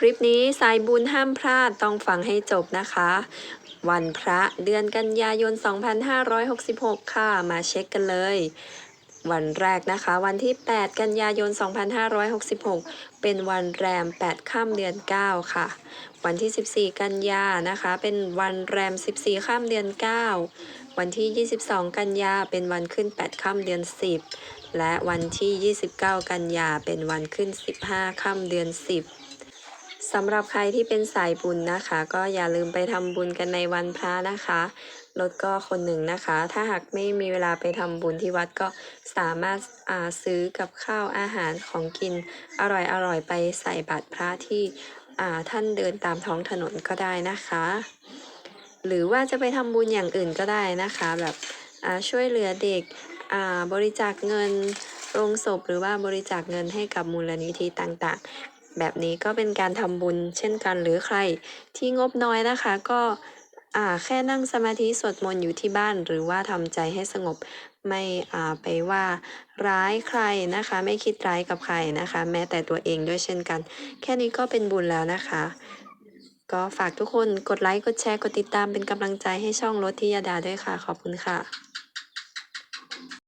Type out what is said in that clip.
คลิปนี้สายบุญห้ามพลาดต้องฟังให้จบนะคะ วันพระเดือนกันยายน 2566 ค่ะ มาเช็คกันเลย วันแรกนะคะ วันที่ 8 กันยายน 2566 เป็นวันแรม8ค่ำเดือน 9 ค่ะ วันที่ 14 กันยานะคะ เป็นวันแรม 14ค่ำเดือน 9วันที่ 22 กันยา เป็นวันขึ้น 8 ค่ำเดือน 10 และวันที่ 29 กันยา เป็นวันขึ้น 15 ค่ำเดือน 10 สำหรับใครที่เป็นสายบุญนะคะ ก็อย่าลืมไปทำบุญกันในวันพระนะคะรถก็คนหนึ่งนะคะ ถ้าหากไม่มีเวลาไปทำบุญที่วัดก็สามารถาซื้อกับข้าวอาหารของกินอร่อยๆไปใส่บาตรพระที่ท่านเดินตามท้องถนนก็ได้นะคะ หรือว่าจะไปทำบุญอย่างอื่นก็ได้นะคะ แบบช่วยเหลือเด็กบริจาคเงินโรงศพหรือว่าบริจาคเงินให้กับมูลนิธิต่างๆ แบบนี้ก็เป็นการทำบุญเช่นกันหรือใครที่งบน้อยนะคะ ก็แค่นั่งสมาธิสวดมนต์อยู่ที่บ้าน หรือว่าทำใจให้สงบไม่อาไปว่าร้ายใครนะคะ ไม่คิดร้ายกับใครนะคะ แม้แต่ตัวเองด้วยเช่นกัน แค่นี้ก็เป็นบุญแล้วนะคะ ก็ฝากทุกคนกดไลค์ กดแชร์ กดติดตามเป็นกำลังใจให้ช่องรถทิยาดาด้วยค่ะ ขอบคุณค่ะ